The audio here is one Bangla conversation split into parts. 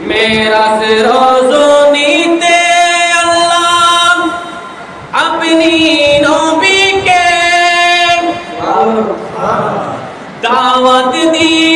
মেরাজ রজনীতে আল্লাহ আপনি নবীকে দাওয়াত দিয়ে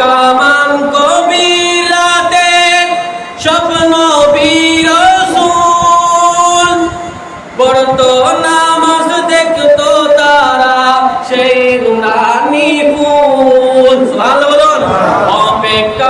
অপেক্ষামান কবিলাতে স্বপ্ন বীরসুল পড়তো নামাজ দেখতো তারা সেই নুরানি ফুল। ভালো বলুন। অপেক্ষামান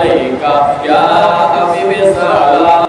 عليك يا